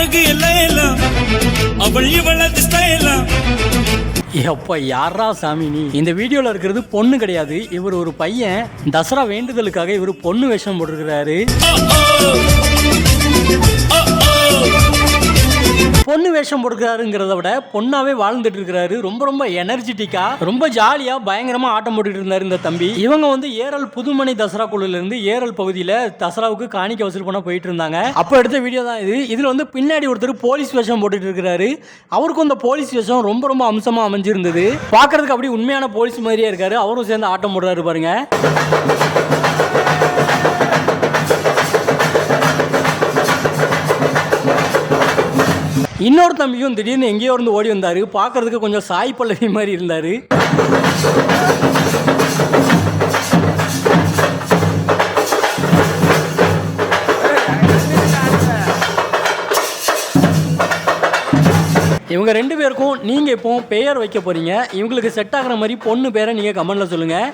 அழகு எல்லாம் எல்லாம் அவள் ஸ்டைலாம் எப்ப யாரா சாமி நீ? இந்த வீடியோல இருக்கிறது பொண்ணு கிடையாது. இவர் ஒரு பையன். தசரா வேண்டுதலுக்காக இவர் பொண்ணு வேஷம் போட்டிருக்கிறாரு. பொண்ணு வேஷம் போட்டுக்கிறாருங்கிறத விட பொண்ணாவே வாழ்ந்துட்டு இருக்கிறாரு ரொம்ப ரொம்ப எனர்ஜெட்டிக்கா ரொம்ப ஜாலியா பயங்கரமா ஆட்டம் போட்டுட்டு இருந்தாரு இந்த தம்பி. இவங்க வந்து ஏரல் புதுமனை தசரா குழுல இருந்து ஏரல் பகுதியில தசராவுக்கு காணிக்க வசூல் பண்ண போயிட்டு இருந்தாங்க. அப்போ எடுத்த வீடியோ தான் இது. இதுல வந்து பின்னாடி ஒருத்தர் போலீஸ் வேஷம் போட்டுட்டு இருக்கிறாரு அவருக்கும் அந்த போலீஸ் வேஷம் ரொம்ப ரொம்ப அம்சமா அமைஞ்சிருந்தது. பாக்குறதுக்கு அப்படி உண்மையான போலீஸ் மாதிரியே இருக்காரு. அவரும் சேர்ந்து ஆட்டம் போடுறாரு பாருங்க. இன்னொரு தம்பியும் திடீர்னு எங்கேயோ இருந்து ஓடி வந்தாரு. பார்க்கறதுக்கு கொஞ்சம் சாய் பல்லவி மாதிரி இருந்தார். இவங்க ரெண்டு பேருக்கும் நீங்கள் இப்போ பெயர் வைக்க போகிறீங்க இவங்களுக்கு செட் ஆகிற மாதிரி பொண்ணு பேரை நீங்கள் கமெண்டில் சொல்லுங்கள்